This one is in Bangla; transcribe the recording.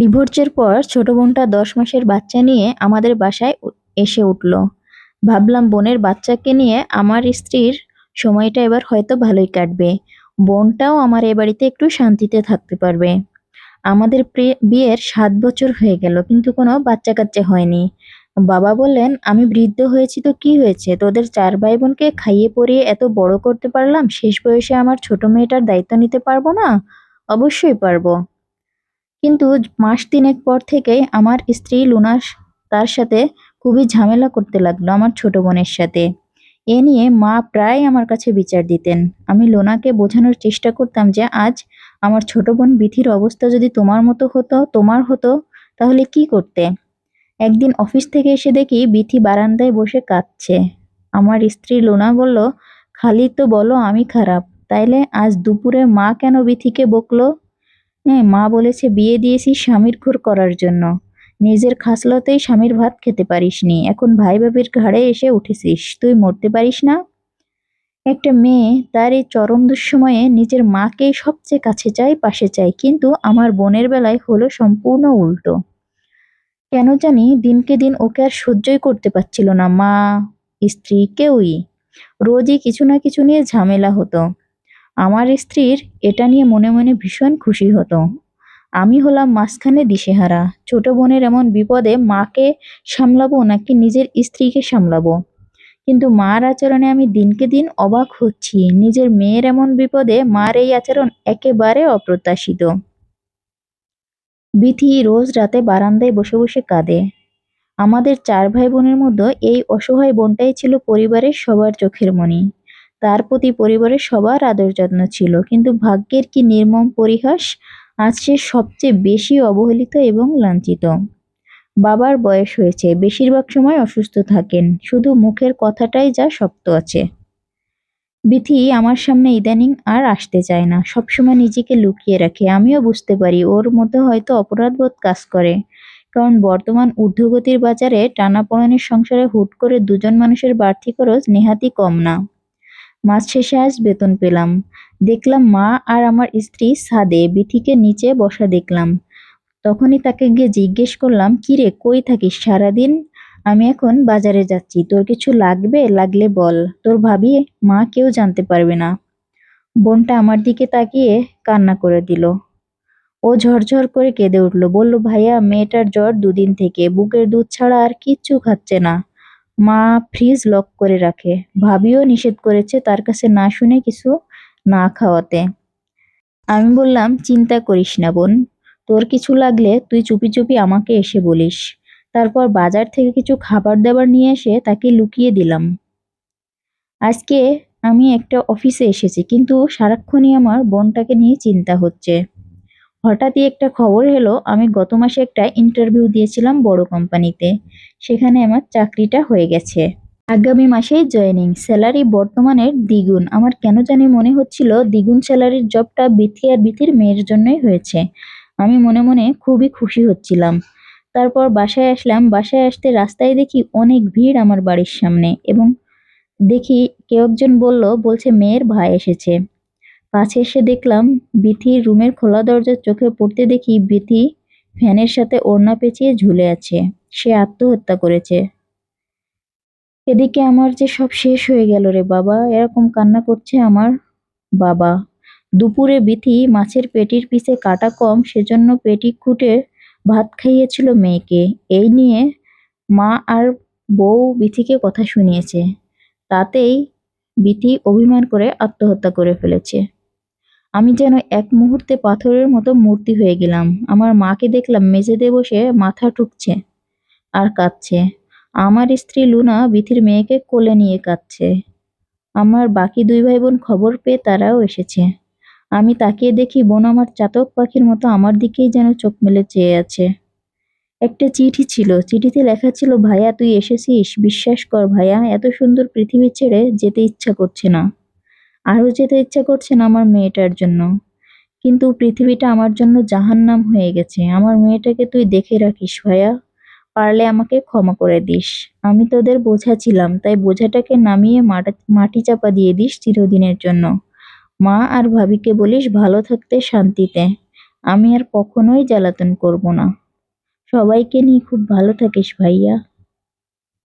ডিভোর্সের পর ছোট বোনটা দশ মাসের বাচ্চা নিয়ে আমাদের বাসায় এসে উঠল। ভাবলাম বোনের বাচ্চাকে নিয়ে আমার স্ত্রীর সময়টা এবার হয়তো ভালোই কাটবে। বোনটাও আমার এ বাড়িতে একটু শান্তিতে থাকতে পারবে। আমাদের বিয়ের সাত বছর হয়ে গেল, কিন্তু কোনো বাচ্চা কাচ্চা হয়নি। বাবা বললেন, আমি বৃদ্ধ হয়েছি তো কি হয়েছে? তোদের চার ভাই বোনকে খাইয়ে পরিয়ে এত বড় করতে পারলাম? শেষ বয়সে আমার ছোট মেয়েটার দায়িত্ব নিতে পারব না? অবশ্যই পারব। কিন্তু মাস তিনেক পর থেকেই আমার স্ত্রী লুনা তার সাথে খুবই ঝামেলা করতে লাগল আমার ছোট বোনের সাথে। এ নিয়ে মা প্রায় আমার কাছে বিচার দিতেন। আমি লোনাকে বোঝানোর চেষ্টা করতাম যে আজ আমার ছোট বোন বিথির অবস্থা যদি তোমার মতো হতো, তোমার হতো, তাহলে কি করতে? একদিন অফিস থেকে এসে দেখি বিথি বারান্দায় বসে কাঁদছে। আমার স্ত্রী লোনা বলল, খালি তো বলো আমি খারাপ, তাইলে আজ দুপুরে মা কেন বিথিকে বকলো? মা বলেছে বিয়ে দিয়েছি স্বামীর ঘর করার জন্য। নিজের খাসলতেই স্বামীর ভাত খেতে পারিসনি। এখন ভাই ভাবির ঘাড়ে এসে উঠেছিস। তুই মরতে পারিস না? একটা মেয়ে তার এই চরম দুঃসময়ে নিজের মাকেই সবচেয়ে কাছে চায়, পাশে চায়। কিন্তু আমার বোনের বেলায় হলো সম্পূর্ণ উল্টো। কেন জানি দিনকে দিন ওকে আর সহ্যই করতে পারছিল না। মা, স্ত্রী কেউই। রোজই কিছু না কিছু নিয়ে ঝামেলা হতো। আমার স্ত্রীর এটা নিয়ে মনে মনে ভীষণ খুশি হতো। আমি হলাম মাঝখানে দিশেহারা। ছোট বোনের এমন বিপদে মাকে সামলাবো নাকি নিজের স্ত্রীকে সামলাবো? কিন্তু মার আচরণে আমি দিনকে দিন অবাক হচ্ছি। নিজের মেয়ের এমন বিপদে মার এই আচরণ একেবারে অপ্রত্যাশিত। বিথি রোজ রাতে বারান্দায় বসে বসে কাঁদে। আমাদের চার ভাই বোনের মধ্যে এই অসহায় বোনটাই ছিল পরিবারের সবার চোখের মণি তার প্রতি পরিবারের সবার আদর যত্ন ছিল। কিন্তু ভাগ্যের কি নির্মম পরিহাস, আজ সে সবচেয়ে বেশি অবহেলিত এবং লাঞ্ছিত। বাবার বয়স হয়েছে, বেশিরভাগ সময় অসুস্থ থাকেন। শুধু মুখের কথাটাই যা শক্ত আছে। বিথি, আমার সামনে ইদানিং আর আসতে চায় না। সবসময় নিজেকে লুকিয়ে রাখে। আমিও বুঝতে পারি, ওর মধ্যে হয়তো অপরাধবোধ কাজ করে। কারণ বর্তমান ঊর্ধ্বগতির বাজারে টানাপোড়েনের সংসারে হুট করে দুজন মানুষের বাড়তি খরচ নেহাতি কম না। মাস শেষে আজ বেতন পেলাম। দেখলাম মা আর আমার স্ত্রী ছাদে বিথিকে নিচে বসা দেখলাম। তখনই তাকে গিয়ে জিজ্ঞেস করলাম, কিরে, কই থাকিস? সারাদিন আমি এখন বাজারে যাচ্ছি। তোর কিছু লাগবে? লাগলে বল। তোর ভাবি, মা কেউ জানতে পারবে না। বোনটা আমার দিকে তাকিয়ে কান্না করে দিল। ও ঝরঝর করে কেঁদে উঠল। বলল, ভাইয়া, মেয়েটার জ্বর দুদিন থেকে। বুকের দুধ ছাড়া আর কিচ্ছু খাচ্ছে না। মা ফ্রিজ লক করে রাখে। ভাবিও নিষেধ করেছে তার কাছে না শুনে কিছু না খাওয়াতে। আমি বললাম, চিন্তা করিস না বোন, তোর কিছু লাগলে তুই চুপি চুপি আমাকে এসে বলিস। তারপর বাজার থেকে কিছু খাবার দাবার নিয়ে এসে তাকে লুকিয়ে দিলাম। আজকে আমি একটা অফিসে এসেছি, কিন্তু সারাক্ষণই আমার বোনটাকে নিয়ে চিন্তা হচ্ছে। হঠাৎই একটা খবর এলো, আমি গত মাসে একটা ইন্টারভিউ দিয়েছিলাম বড় কোম্পানিতে সেখানে আমার চাকরিটা হয়ে গেছে। আগামী মাসেই জয়েনিং স্যালারি বর্তমানের দ্বিগুণ। আমার কেন জানি মনে হচ্ছিল দ্বিগুণ স্যালারির জবটা বিথি আর বিথির মেয়ের জন্যই হয়েছে। আমি মনে মনে খুবই খুশি হচ্ছিলাম। তারপর বাসায় আসলাম। বাসায় আসতে রাস্তায় দেখি অনেক ভিড় আমার বাড়ির সামনে এবং দেখি কেউ একজন বলল, বলছে, মেয়ের ভাই এসেছে। কাছে এসে দেখলাম বিথির রুমের খোলা দরজার চোখে পড়তে দেখি বিথি ফ্যানের সাথে ওড়না পেঁচিয়ে ঝুলে আছে। সে আত্মহত্যা করেছে। এদিকে আমার যে সব শেষ হয়ে গেল রে বাবা, এরকম কান্না করছে আমার বাবা। দুপুরে বিথি মাছের পেটির পিছে কাটা কম, সেজন্য পেটি খুঁটে ভাত খাইয়েছিল মেয়েকে। এই নিয়ে মা আর বউ বিথিকে কথা শুনিয়েছে। তাতেই বিথি অভিমান করে আত্মহত্যা করে ফেলেছে। আমি যেন এক মুহূর্তে পাথরের মতো মূর্তি হয়ে গেলাম। আমার মাকে দেখলাম মেঝেতে বসে মাথা ঠুকছে আর কাঁদছে। আমার স্ত্রী লুনা বিথির মেয়েকে কোলে নিয়ে কাঁদছে। আমার বাকি দুই ভাই বোন খবর পেয়ে তারাও এসেছে। আমি তাকিয়ে দেখি বোন আমার চাতক পাখির মতো আমার দিকেই যেন চোখ মেলে চেয়ে আছে। একটা চিঠি ছিল। চিঠিতে লেখা ছিল, ভাইয়া, তুই এসেছিস। বিশ্বাস কর ভাইয়া, এত সুন্দর পৃথিবী ছেড়ে যেতে ইচ্ছা করছে না। আরও যেতে ইচ্ছা করছে না আমার মেয়েটার জন্য। কিন্তু পৃথিবীটা আমার জন্য জাহান্নাম হয়ে গেছে। আমার মেয়েটাকে তুই দেখে রাখিস, ভাইয়া। পারলে আমাকে ক্ষমা করে দিস। আমি তোদের বোঝা ছিলাম তাই বোঝাটাকে নামিয়ে মাটি চাপা দিয়ে দিস চিরদিনের জন্য। মা আর ভাবিকে বলিস ভালো থাকতে শান্তিতে। আমি আর কখনোই জ্বালাতন করব না। সবাইকে নিয়ে খুব ভালো থাকিস, ভাইয়া।